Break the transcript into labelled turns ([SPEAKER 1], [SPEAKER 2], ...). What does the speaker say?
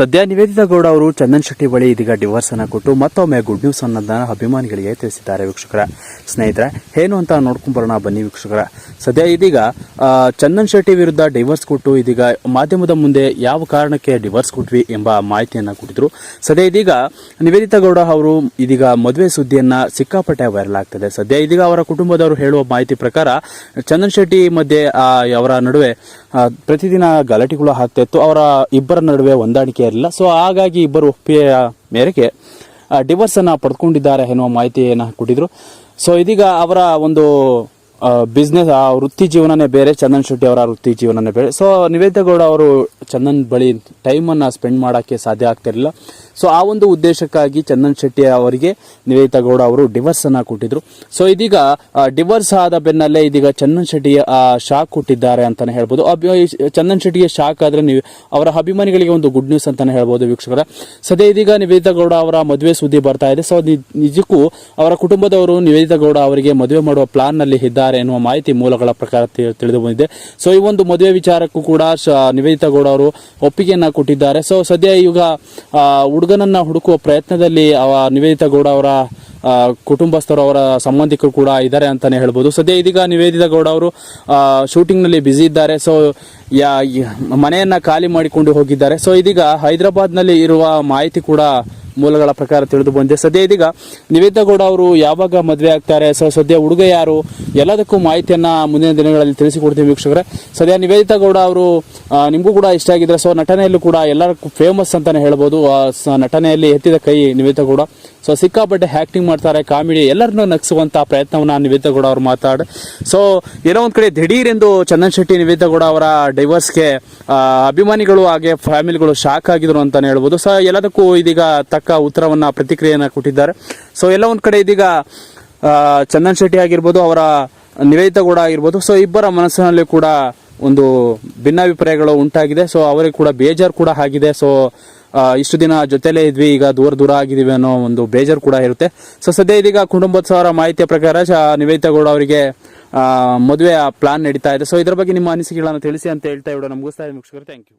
[SPEAKER 1] ಸದ್ಯ ನಿವೇದಿತಾ ಗೌಡ ಅವರು ಚಂದನ್ ಶೆಟ್ಟಿ ಬಳಿ ಇದೀಗ ಡಿವೋರ್ಸ್ ಅನ್ನ ಕೊಟ್ಟು ಮತ್ತೊಮ್ಮೆ ಗುಡ್ ನ್ಯೂಸ್ ಅನ್ನೋದನ್ನ ಅಭಿಮಾನಿಗಳಿಗೆ ತಿಳಿಸಿದ್ದಾರೆ ವೀಕ್ಷಕರ ಸ್ನೇಹಿತರೆ. ಏನು ಅಂತ ನೋಡ್ಕೊಂಡ್ ಬರೋಣ ಬನ್ನಿ ವೀಕ್ಷಕರ. ಸದ್ಯ ಇದೀಗ ಚಂದನ್ ಶೆಟ್ಟಿ ವಿರುದ್ಧ ಡಿವೋರ್ಸ್ ಕೊಟ್ಟು ಇದೀಗ ಮಾಧ್ಯಮದ ಮುಂದೆ ಯಾವ ಕಾರಣಕ್ಕೆ ಡಿವೋರ್ಸ್ ಕೊಟ್ವಿ ಎಂಬ ಮಾಹಿತಿಯನ್ನ ಕೊಟ್ಟಿದ್ರು. ಸದ್ಯ ಇದೀಗ ನಿವೇದಿತಾ ಗೌಡ ಅವರು ಇದೀಗ ಮದುವೆ ಸುದ್ದಿಯನ್ನ ಸಿಕ್ಕಾಪಟ್ಟೆ ವೈರಲ್ ಆಗ್ತದೆ. ಸದ್ಯ ಇದೀಗ ಅವರ ಕುಟುಂಬದವರು ಹೇಳುವ ಮಾಹಿತಿ ಪ್ರಕಾರ ಚಂದನ್ ಶೆಟ್ಟಿ ಮಧ್ಯೆ ಅವರ ನಡುವೆ ಪ್ರತಿದಿನ ಗಲಾಟೆಗಳು ಆಗ್ತಾ ಅವರ ಇಬ್ಬರ ನಡುವೆ ಹೊಂದಾಣಿಕೆ ಇರಲಿಲ್ಲ. ಸೊ ಹಾಗಾಗಿ ಇಬ್ಬರು ಒಪ್ಪಿಗೆಯ ಮೇರೆಗೆ ಡಿವೋರ್ಸನ್ನು ಪಡ್ಕೊಂಡಿದ್ದಾರೆ ಎನ್ನುವ ಮಾಹಿತಿಯನ್ನು ಕೊಟ್ಟಿದ್ರು. ಸೊ ಇದೀಗ ಅವರ ಒಂದು ಬಿಸ್ನೆಸ್ ಆ ವೃತ್ತಿ ಜೀವನನೇ ಬೇರೆ, ಚಂದನ್ ಶೆಟ್ಟಿ ಅವರ ವೃತ್ತಿ ಜೀವನನೇ ಬೇರೆ. ಸೊ ನಿವೇದ್ಯಗೌಡ ಗೌಡ ಅವರು ಚಂದನ್ ಬಳಿ ಟೈಮನ್ನು ಸ್ಪೆಂಡ್ ಮಾಡೋಕ್ಕೆ ಸಾಧ್ಯ ಆಗ್ತಿರಲಿಲ್ಲ. ಸೊ ಆ ಒಂದು ಉದ್ದೇಶಕ್ಕಾಗಿ ಚಂದನ್ ಶೆಟ್ಟಿ ಅವರಿಗೆ ನಿವೇದಿತಾ ಗೌಡ ಅವರು ಡಿವರ್ಸನ್ನು ಕೊಟ್ಟಿದ್ರು. ಸೊ ಇದೀಗ ಡಿವರ್ಸ್ ಆದ ಬೆನ್ನಲ್ಲೇ ಇದೀಗ ಚಂದನ್ ಶೆಟ್ಟಿಗೆ ಶಾಕ್ ಕೊಟ್ಟಿದ್ದಾರೆ ಅಂತಲೇ ಹೇಳ್ಬೋದು. ಚಂದನ್ ಶೆಟ್ಟಿಗೆ ಶಾಕ್ ಆದ್ರೆ ನೀವು, ಅವರ ಅಭಿಮಾನಿಗಳಿಗೆ ಒಂದು ಗುಡ್ ನ್ಯೂಸ್ ಅಂತಾನೆ ಹೇಳ್ಬೋದು ವೀಕ್ಷಕರ. ಸದ್ಯ ಇದೀಗ ನಿವೇದಿತಾ ಗೌಡ ಅವರ ಮದುವೆ ಸುದ್ದಿ ಬರ್ತಾ ಇದೆ. ಸೊ ನಿಜಕ್ಕೂ ಅವರ ಕುಟುಂಬದವರು ನಿವೇದಿತಾ ಗೌಡ ಅವರಿಗೆ ಮದುವೆ ಮಾಡುವ ಪ್ಲಾನ್ನಲ್ಲಿ ಇದ್ದಾರೆ ಎನ್ನುವ ಮಾಹಿತಿ ಮೂಲಗಳ ಪ್ರಕಾರ ತಿಳಿದು ಬಂದಿದೆ. ಸೊ ಈ ಒಂದು ಮದುವೆ ವಿಚಾರಕ್ಕೂ ಕೂಡ ನಿವೇದಿತಾ ಗೌಡ ಅವರು ಒಪ್ಪಿಗೆಯನ್ನ ಕೊಟ್ಟಿದ್ದಾರೆ. ಸೊ ಸದ್ಯ ಈಗ ಹುಡುಗನನ್ನ ಹುಡುಕುವ ಪ್ರಯತ್ನದಲ್ಲಿ ನಿವೇದಿತಾ ಗೌಡ ಅವರ ಕುಟುಂಬಸ್ಥರು ಅವರ ಸಂಬಂಧಿಕರು ಕೂಡ ಇದ್ದಾರೆ ಅಂತಾನೆ ಹೇಳ್ಬೋದು. ಸದ್ಯ ಇದೀಗ ನಿವೇದಿತಾ ಗೌಡ ಅವರು ಶೂಟಿಂಗ್ನಲ್ಲಿ ಬ್ಯುಸಿ ಇದ್ದಾರೆ. ಸೊ ಮನೆಯನ್ನ ಖಾಲಿ ಮಾಡಿಕೊಂಡು ಹೋಗಿದ್ದಾರೆ. ಸೊ ಇದೀಗ ಹೈದರಾಬಾದ್ನಲ್ಲಿ ಇರುವ ಮಾಹಿತಿ ಕೂಡ ಮೂಲಗಳ ಪ್ರಕಾರ ತಿಳಿದು ಬಂದಿದೆ. ಸದ್ಯ ಇದೀಗ ನಿವೇದಿತಾ ಗೌಡ ಅವರು ಯಾವಾಗ ಮದುವೆ ಆಗ್ತಾರೆ? ಸೊ ಸದ್ಯ ಹುಡುಗ ಯಾರು? ಎಲ್ಲದಕ್ಕೂ ಮಾಹಿತಿಯನ್ನ ಮುಂದಿನ ದಿನಗಳಲ್ಲಿ ತಿಳಿಸಿಕೊಡ್ತೀವಿ ವೀಕ್ಷಕರೇ. ಸದ್ಯ ನಿವೇದಿತಾ ಗೌಡ ಅವರು ನಿಮಗೂ ಕೂಡ ಇಷ್ಟ ಆಗಿದ್ರೆ, ಸೊ, ನಟನೆಯಲ್ಲೂ ಕೂಡ ಎಲ್ಲರಿಗೂ ಫೇಮಸ್ ಅಂತಾನೆ ಹೇಳ್ಬೋದು. ನಟನೆಯಲ್ಲಿ ಎತ್ತಿದ ಕೈ ನಿವೇದಿತಾ ಗೌಡ. ಸೊ ಸಿಕ್ಕಾಪಟ್ಟೆ ಆಕ್ಟಿಂಗ್ ಮಾಡ್ತಾರೆ ಕಾಮಿಡಿ ಎಲ್ಲರನ್ನೂ ನಗಿಸುವಂತ ಪ್ರಯತ್ನವನ್ನ ನಿವೇದ ಗೌಡ ಅವರು ಮಾತಾಡ ಸೊ ಏನೋ ಒಂದ್ ಕಡೆ ದಿಢೀರ್ ಎಂದು ಚಂದನ್ ಶೆಟ್ಟಿ, ನಿವೇದ ಗೌಡ ಅವರ ಡೈವರ್ಸ್ಗೆ ಅಭಿಮಾನಿಗಳು ಹಾಗೆ ಫ್ಯಾಮಿಲಿಗಳು ಶಾಕ್ ಆಗಿದ್ರು ಅಂತಾನೆ ಹೇಳ್ಬೋದು. ಸೊ ಎಲ್ಲದಕ್ಕೂ ಇದೀಗ ತಕ್ಕ ಉತ್ತರವನ್ನ, ಪ್ರತಿಕ್ರಿಯೆಯನ್ನ ಕೊಟ್ಟಿದ್ದಾರೆ. ಸೊ ಎಲ್ಲ ಒಂದ್ ಕಡೆ ಇದೀಗ ಚಂದನ್ ಶೆಟ್ಟಿ ಆಗಿರ್ಬೋದು, ಅವರ ನಿವೇದ ಗೌಡ ಆಗಿರ್ಬೋದು. ಸೊ ಇಬ್ಬರ ಮನಸ್ಸಿನಲ್ಲಿ ಕೂಡ ಒಂದು ಭಿನ್ನಾಭಿಪ್ರಾಯಗಳು ಉಂಟಾಗಿದೆ. ಸೊ ಅವರಿಗೆ ಕೂಡ ಬೇಜಾರು ಕೂಡ ಆಗಿದೆ. ಸೊ ಇಷ್ಟು ದಿನ ಜೊತೆಲೇ ಇದ್ವಿ. ಈಗ ದೂರ ದೂರ ಆಗಿದ್ದೀವಿ ಅನ್ನೋ ಒಂದು ಬೇಜಾರು ಕೂಡ ಇರುತ್ತೆ. ಸೊ ಸದ್ಯ ಇದೀಗ ಕುಟುಂಬೋತ್ಸವರ ಮಾಹಿತಿಯ ಪ್ರಕಾರ ನಿವೇದಿತ ಗೌಡ ಅವರಿಗೆ ಮದುವೆ ಪ್ಲಾನ್ ನಡೀತಾ ಇದೆ. ಸೊ ಇದರ ಬಗ್ಗೆ ನಿಮ್ಮ ಅನಿಸಿಕೆಗಳನ್ನು ತಿಳಿಸಿ ಅಂತ ಹೇಳ್ತಾ ಇವಡ ನಮಗೂ ಇದೆ ಮುಖ್ಯ ಥ್ಯಾಂಕ್ ಯು